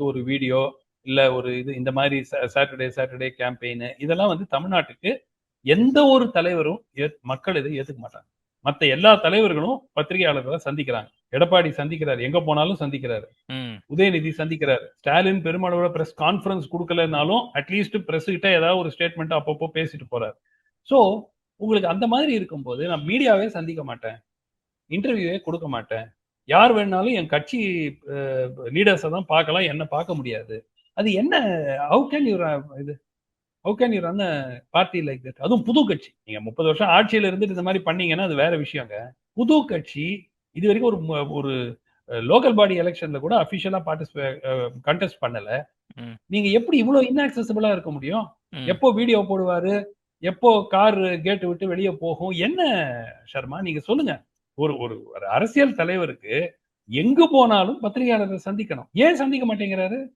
மாசத்துக்கு ஒரு வீடியோ இல்ல ஒரு இது இந்த மாதிரி சாட்டர்டே சாட்டர்டே கேம்பெயின் இதெல்லாம் வந்து தமிழ்நாட்டுக்கு எந்த ஒரு தலைவரும் மக்கள் இதை ஏத்துக்க மாட்டாங்க. மத்த எல்லா தலைவர்களும் பத்திரிகையாளர்களை சந்திக்கிறாங்க. எடப்பாடி சந்திக்கிறாரு. எங்க போனாலும் சந்திக்கிறாரு. உதயநிதி சந்திக்கிறாரு. ஸ்டாலின் பெருமளவுல பிரஸ் கான்ஃபரன்ஸ் கொடுக்கலனாலும் அட்லீஸ்ட் பிரஸ் கிட்ட ஏதாவது ஒரு ஸ்டேட்மெண்ட் அப்பப்போ பேசிட்டு போறாரு. சோ உங்களுக்கு அந்த மாதிரி இருக்கும்போது நான் மீடியாவே சந்திக்க மாட்டேன். இன்டர்வியூவே கொடுக்க மாட்டேன். யார் வேணாலும் என் கட்சி லீடர்ஸை தான் பார்க்கலாம் என்ன பார்க்க முடியாது. அது என்ன ஹவு கேன் யூ இது how can you run party like that அதுவும் புது கட்சி. நீங்க முப்பது வருஷம் ஆட்சியில இருந்துட்டு இந்த மாதிரி பண்ணீங்கன்னா அது வேற விஷயங்க. புது கட்சி இது வரைக்கும் ஒரு ஒரு லோக்கல் பாடி எலெக்ஷன்ல கூட அபிஷியலா பார்ட்டிசிபே கண்டெஸ்ட் பண்ணல. நீங்க எப்படி இவ்வளவு இன்ஆக்சசிபிளா இருக்க முடியும். எப்போ வீடியோ போடுவாரு? எப்போ கார் கேட் விட்டு வெளியே போகும்? என்ன சர்மா நீங்க சொல்லுங்க. ஒரு ஒரு அரசியல் தலைவருக்கு எங்கு போனாலும் பத்திரிகையாளரை சந்திக்கணும். ஏன் சந்திக்க மாட்டேங்கிறாரு?